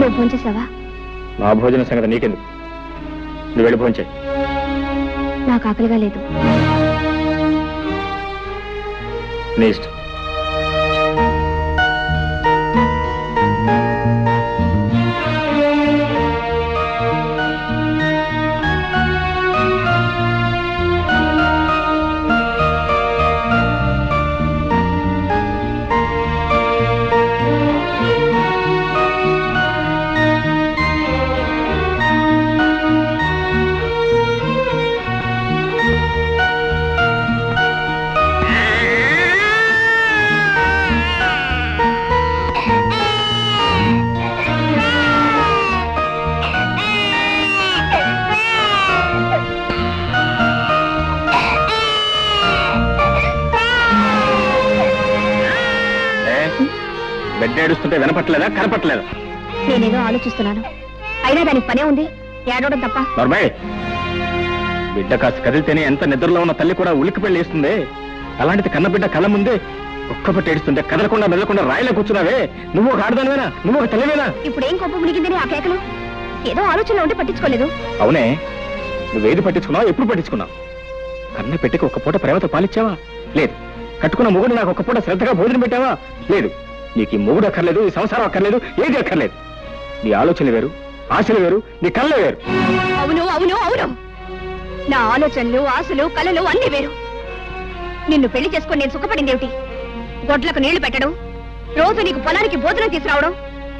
నువ్వు ఫోన్ చేసావా? నా భోజన సంగతి నీకెందుకు? నువ్వు వెళ్ళి భోంచే నాకు ఆకలిగా లేదు. నీ ఇష్టం. వినపట్లేదా కనపట్లేదా. నేనేదో ఆలోచిస్తున్నాను. అయినా దానికి పనే ఉంది. ఏడవడం తప్ప. నర్మయ్ బిడ్డ కాస్త కదిలితేనే ఎంత నిద్రలో ఉన్న తల్లి కూడా ఉలిక్కి పెళ్ళి వేస్తుంది అలాంటిది కన్న బిడ్డ కళ్ళ ముందే ఒక్కపట్టి ఏడుస్తుంటే కదలకుండా మెదలకుండా రాయిలో కూర్చున్నావే. నువ్వు ఒక ఆడదానివేనా? నువ్వు ఒక తల్లివేనా? ఇప్పుడు ఏం కొప్పు మునిగిందని ఆ కేకలు? ఏదో ఆలోచనలో ఉంటే పట్టించుకోలేదు. అవునే నువ్వేది పట్టించుకున్నావు ఎప్పుడు పట్టించుకున్నావు? కన్న పెట్టికి ఒక్క పూట ప్రేమతో పాలిచ్చావా? లేదు. కట్టుకున్న మొగుడు నాకు ఒక్క పూట శ్రద్ధగా భోజనం పెట్టావా? లేదు. నీకు ఈ మొగుడు అక్కర్లేదు ఈ సంసారం అక్కర్లేదు ఏది అక్కర్లేదు. నీ ఆలోచనలు వేరు ఆశలు వేరు నీ కళ్ళే వేరు. అవును అవును అవును. నా ఆలోచనలు ఆశలు కలలు అన్ని వేరు. నిన్ను పెళ్ళి చేసుకొని నేను సుఖపడిందేమిటి గొడ్లకు నీళ్ళు పెట్టడం రోజు నీకు పొలానికి భోజనం తీసుకురావడం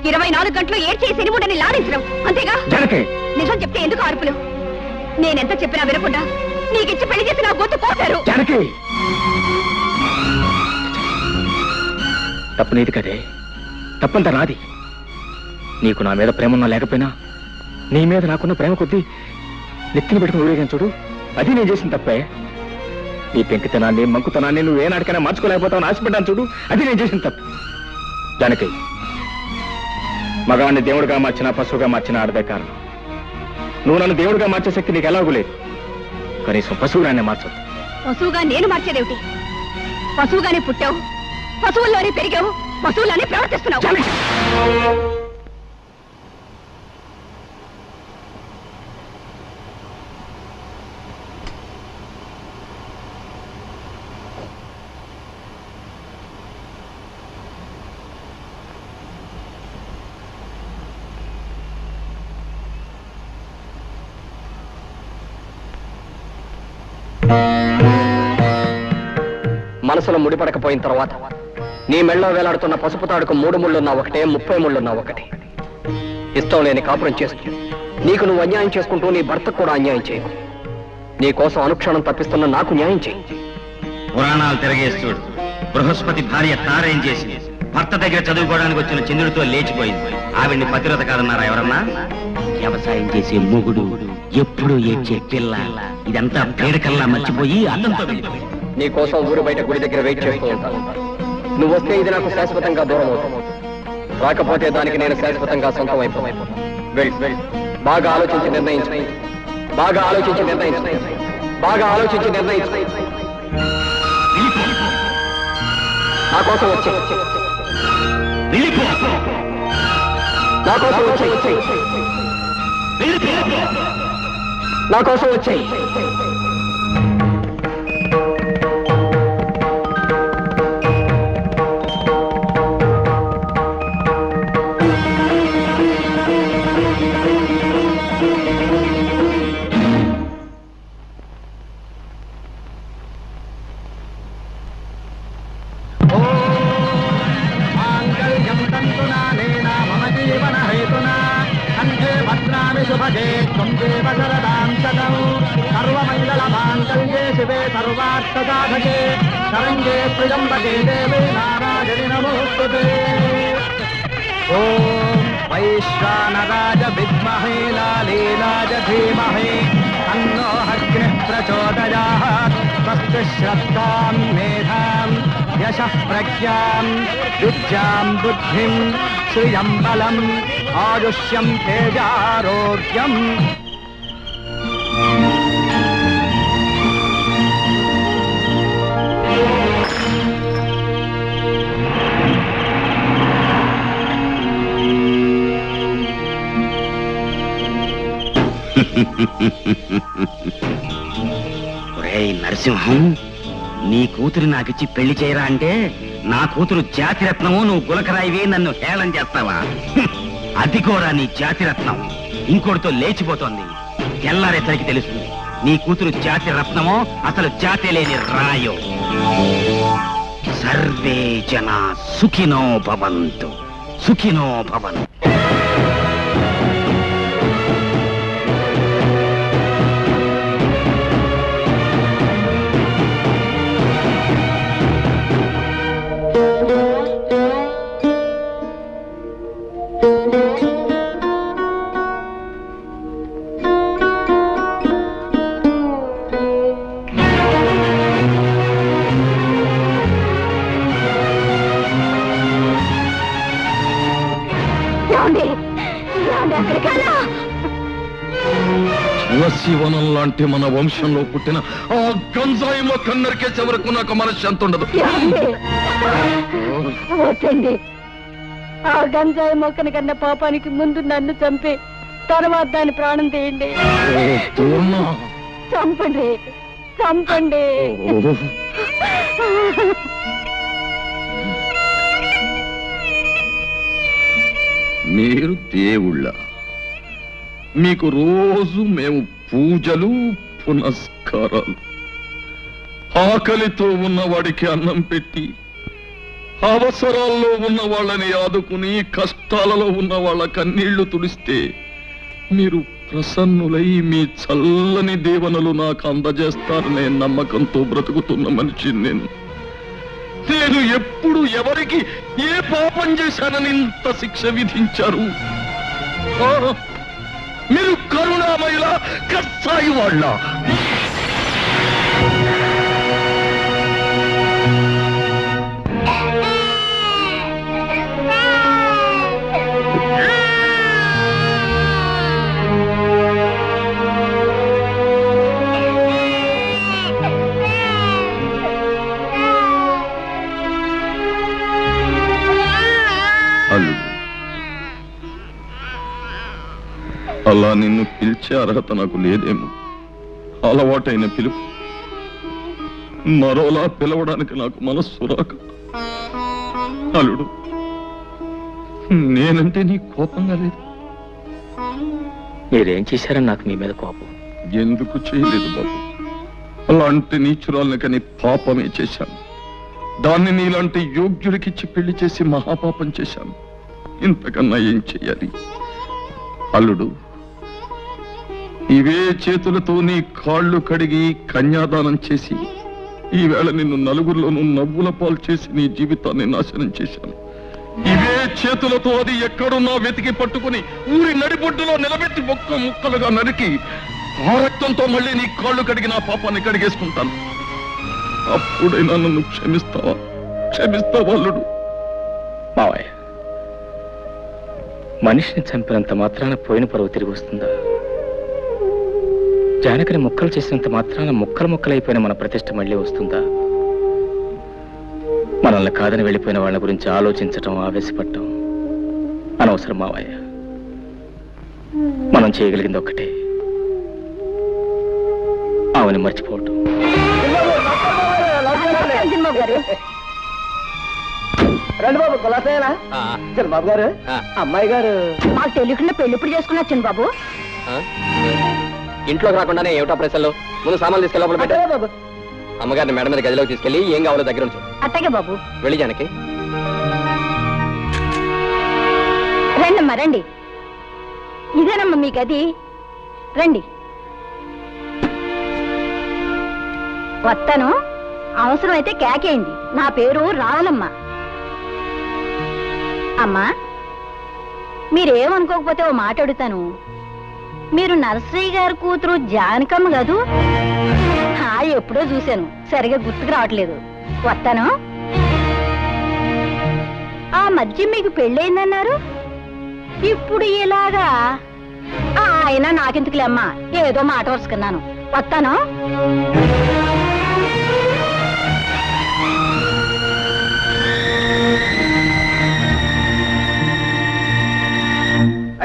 ఇరవై నాలుగు గంటలు ఏడ్చేసి సినిముడని లాడించడం అంతేగా? జనకే. నిజం చెప్తే ఎందుకు అరుపులు నేనెంత చెప్పినా వినకుండా నీకిచ్చి పెళ్ళి చేసి నా గొంతు కోసారు జానకి. తప్పు నీది కదే. తప్పంతా నాది. నీకు నా మీద ప్రేమ ఉన్నా లేకపోయినా నీ మీద నాకున్న ప్రేమ కొద్దీ నెత్తిని పెట్టుకుని ఊరేగాను చూడు. అది నేను చేసిన తప్పే. నీ పెంకితనాన్ని మంకుతనాన్ని నువ్వు ఏనాటికైనా మార్చుకోలేకపోతావు ఆశపడ్డాను చూడు. అది నేను చేసిన తప్పు. జానకి మగవాణ్ణి దేవుడిగా మార్చినా పశువుగా మార్చినా ఆడదే కారణం. నువ్వు నన్ను దేవుడిగా మార్చే శక్తి నీకు ఎలాగూ లేదు. కనీసం పశువుగానే మార్చదు పశువుగా నేను మార్చేదేమిటి? పశువుగానే పుట్టావు. పశువుల్లోనే పెరిగావు పశువుల్లోనే ప్రవర్తిస్తున్నావు. మనసులో ముడిపడకపోయిన తర్వాత నీ మెళ్ళో వేలాడుతున్న పసుపు తాడుకు మూడు ముళ్ళున్నా ఒకటే ముప్పై ముళ్ళున్నా ఒకటే. ఇష్టం లేని కాపురం చేస్తూ నీకు నువ్వు అన్యాయం చేసుకుంటూ నీ భర్తకు కూడా అన్యాయం చేయకు. నీ కోసం అనుక్షణం తప్పిస్తున్న నాకు న్యాయం చేయి. పురాణాలు తిరగేసి చూడు. బృహస్పతి భార్య తారేం చేసి భర్త దగ్గర చదువుకోవడానికి వచ్చిన చంద్రుడితో లేచిపోయింది. ఆవిడ్ని పతిరత కాదన్నారా ఎవరన్నా? వ్యవసాయం చేసే మొగుడు ఎప్పుడు ఏడ్చే పిల్ల. ఇదంతా పేడకల్లా మర్చిపోయి వెళ్ళిపోయింది. నీ కోసం ఊరు బయట గుడి దగ్గర వెయిట్ చేస్తూ ఉంటాను. నువ్వు వస్తే ఇది నాకు శాశ్వతంగా దూరం అవుతుంది. రాకపోతే దానికి నేను శాశ్వతంగా సొంతం అయిపోతాను. బాగా ఆలోచించి నిర్ణయించు. బాగా ఆలోచించి నిర్ణయించు. బాగా ఆలోచించి నిర్ణయించు. నా కోసం వచ్చి. నా కోసం వచ్చి. నా కోసం వచ్చాయి भजे त्वं देव शरदान्त सर्वमङ्गलमाङ्गल्ये शिवे सर्वार्थदाभजे सर्वे त्रियंभजे देवे नाराय नमोस्तु ॐ वैश्वानराज विद्महे लालीलाज धीमहे। अङ्गो हि प्रचोदयाः। स्वस्तुश्रद्धां मेधां यशःप्रज्ञां युज्यां बुद्धिं श्रियम्बलम् ఆయుష్యం తేజారోగ్యం ఒరేయ్ నరసింహం నీ కూతురు నాకిచ్చి పెళ్ళి చేయరా అంటే నా కూతురు జాతిరత్నము నువ్వు గులకరాయివి నన్ను హేళం చేస్తావా? అది కూడా నీ జాతిరత్నం. ఇంకోటితో లేచిపోతోంది. తెల్లారేసరికి తెలుస్తుంది. నీ కూతురు జాతి రత్నమో అసలు జాతి లేని రాయో. సర్వే జన సుఖినో భవంతు. సుఖినో భవంతు. తులసివనం లాంటి మన వంశంలో పుట్టిన ఆ గంజాయి మొక్క నరికేసే వరకు నాకు మనశ్శాంతి ఉండదు? వద్దండి. ఆ గంజాయి మొక్కని కన్నా పాపానికి ముందు నన్ను చంపి తర్వాత దాని ప్రాణం తీయండి. చంపండి. చంపండి. మీరు దేవుళ్ళ. మీకు రోజు మేము పూజలు పునస్కారాలు. ఆకలితో ఉన్నవాడికి అన్నం పెట్టి అవసరాల్లో ఉన్న వాళ్ళని ఆదుకుని కష్టాలలో ఉన్న వాళ్ళ కన్నీళ్ళు తుడిస్తే మీరు ప్రసన్నులై మీ చల్లని దేవనలు నాకు అందజేస్తారనే నమ్మకంతో బ్రతుకుతున్న మనిషి నేను. నేను ఎప్పుడు ఎవరికి ఏ పాపం చేశానని ఇంత శిక్ష విధించారు? కరుణామయుల కస్సాయి వాళ్ళ. అర్హత నాకు లేదేమో. అలవాటైన పిలుపు. మరోలా పిలవడానికి నాకు మనస్సు రాక. అల్లుడు నేనంటే నీ కోపంగా లేదు. మీరేం చేశారని నాకు మీ మీద కోపం. ఎందుకు చేయలేదు బాబు? అలాంటి నీచురాల్ని కని పాపమే చేశాను. దాన్ని నీలాంటి యోగ్యుడికిచ్చి పెళ్ళి చేసి మహాపాపం చేశాను. ఇంతకన్నా ఏం చెయ్యాలి అల్లుడు ఇవే చేతులతో నీ కాళ్ళు కడిగి కన్యాదానం చేసి ఈవేళ నిన్ను నలుగురిలోనూ నవ్వుల పాలు చేసి నీ జీవితాన్ని నాశనం చేశాను. ఇవే చేతులతో అది ఎక్కడున్నా వెతికి పట్టుకుని ఊరి నడిబొడ్డులో నిలబెట్టి ఒక్క ముక్కలుగా నరికి ఆ రక్తంతో మళ్ళీ నీ కాళ్ళు కడిగి నా పాపాన్ని కడిగేసుకుంటాను. అప్పుడైనా నన్ను క్షమిస్తావా? క్షమిస్తావా అల్లుడు? మావయ్య మనిషిని చంపినంత మాత్రాన పోయిన పరువు తిరిగి వస్తుందా? జానకిని ముక్కలు చేసినంత మాత్రాన ముక్కలు ముక్కలైపోయిన మన ప్రతిష్ట మళ్ళీ వస్తుందా? మనల్ని కాదని వెళ్ళిపోయిన వాళ్ళ గురించి ఆలోచించటం ఆవేశపడటం అనవసరం మావయ్య. మనం చేయగలిగింది ఒక్కటే. ఆమెను మర్చిపోవటం. రండి బాబు కులాసేనా చిన్నబాబు గారు అమ్మాయి గారు. మాకు తెలియకుండా పెళ్ళి ఇప్పుడు చేసుకున్నారు చిన్నబాబు? ఇంట్లోకి రాకుండానే ఏమిటా ప్రశ్నలు ముందు సామాన్లు తీసుకెళ్ళి లోపల పెట్టు. బాబు. అమ్మగారిని మేడం మీద గదిలోకి తీసుకెళ్ళి ఏం కావాలో దగ్గర ఉంచు అట్టగే బాబు. వెళ్ళి జానకి. రండమ్మా రండి. ఇదేనమ్మా మీ గది. రండి. వస్తాను అవసరమైతే కేకేయండి. నా పేరు రావులమ్మ అమ్మా మీరేమనుకోకపోతే ఓ మాట అడుగుతాను. మీరు నర్సరీ గారి కూతురు జానకమ్మ కదూ? హా, ఎప్పుడో చూశాను. సరిగా గుర్తుకు రావట్లేదు. వస్తాను. ఆ మధ్య మీకు పెళ్ళయిందన్నారు ఇప్పుడు ఇలాగా? ఆ, ఆయన నాకెందుకులే అమ్మా. ఏదో మాట వరుసుకున్నాను వస్తాను.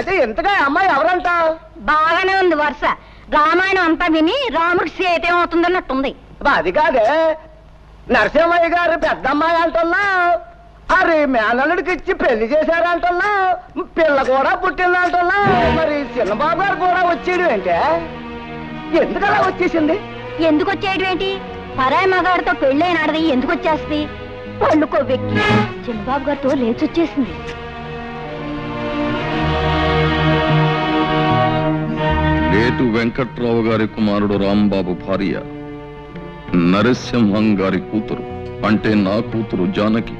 అయితే ఎంతగా అమ్మాయి ఎవరంట? బాగానే ఉంది వరుస. రామాయణం అంతా విని రాముడికి సీత ఏమవుతుందన్నట్టుంది. అబ్బా, అది కాదే. నరసింహయ్య గారు పెద్దమ్మాయి అంటున్నా. అరే మేనల్లుడికి ఇచ్చి పెళ్ళి చేశారంటున్నా పిల్ల కూడా పుట్టిందంటున్నా మరి చిన్నబాబు గారు కూడా వచ్చేయడం ఏంటే? ఎందుకు అలా వచ్చేసింది? ఎందుకు వచ్చేయడం ఏంటి? పరాయి మగాడితో పెళ్ళైనాడది ఎందుకు వచ్చేస్తుంది? పళ్ళుకో వెక్కి చిన్నబాబు గారితో లేచి ఏటు వెంకట్రావు గారి కుమారుడు రాంబాబు భార్య నరసింహం గారి కూతురు అంటే నా కూతురు జానకి.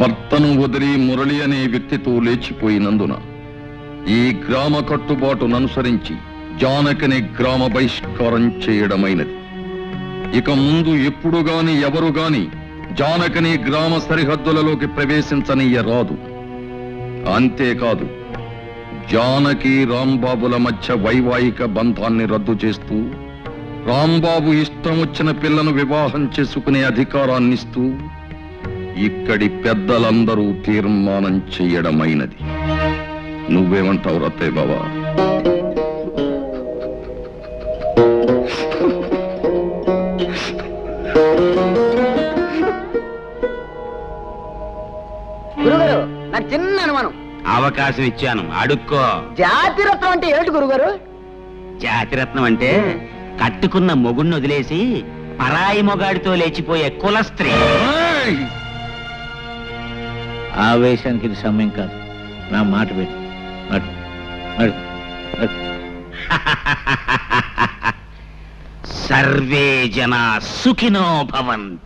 భర్తను వదిలి మురళి అనే వ్యక్తితో లేచిపోయినందున ఈ గ్రామ కట్టుబాటును అనుసరించి జానకిని గ్రామ బహిష్కారం చేయడమైనది. ఇక ముందు ఎప్పుడు గాని ఎవరు గాని జానకిని గ్రామ సరిహద్దులలోకి ప్రవేశించనీయరాదు అంతేకాదు జానకి రాంబాబుల మధ్య వైవాహిక బంధాన్ని రద్దు చేస్తూ రాంబాబు ఇష్టం వచ్చిన పిల్లను వివాహం చేసుకునే అధికారాన్నిస్తూ ఇక్కడి పెద్దలందరూ తీర్మానం చెయ్యడమైనది. నువ్వేమంటావు రత్తయ్య బాబా అవకాశం ఇచ్చాను. అడుక్కో. జాతిరత్వం అంటే ఏంటి గురుగారు? జాతిరత్నం అంటే కట్టుకున్న మొగుణ్ణి వదిలేసి పరాయి మొగాడితో లేచిపోయే కుల స్త్రీ! ఆవేశానికి ఇది సమయం కాదు. నా మాట పెట్టు నడు నడు నడు సర్వే జన సుఖినో భవంతు.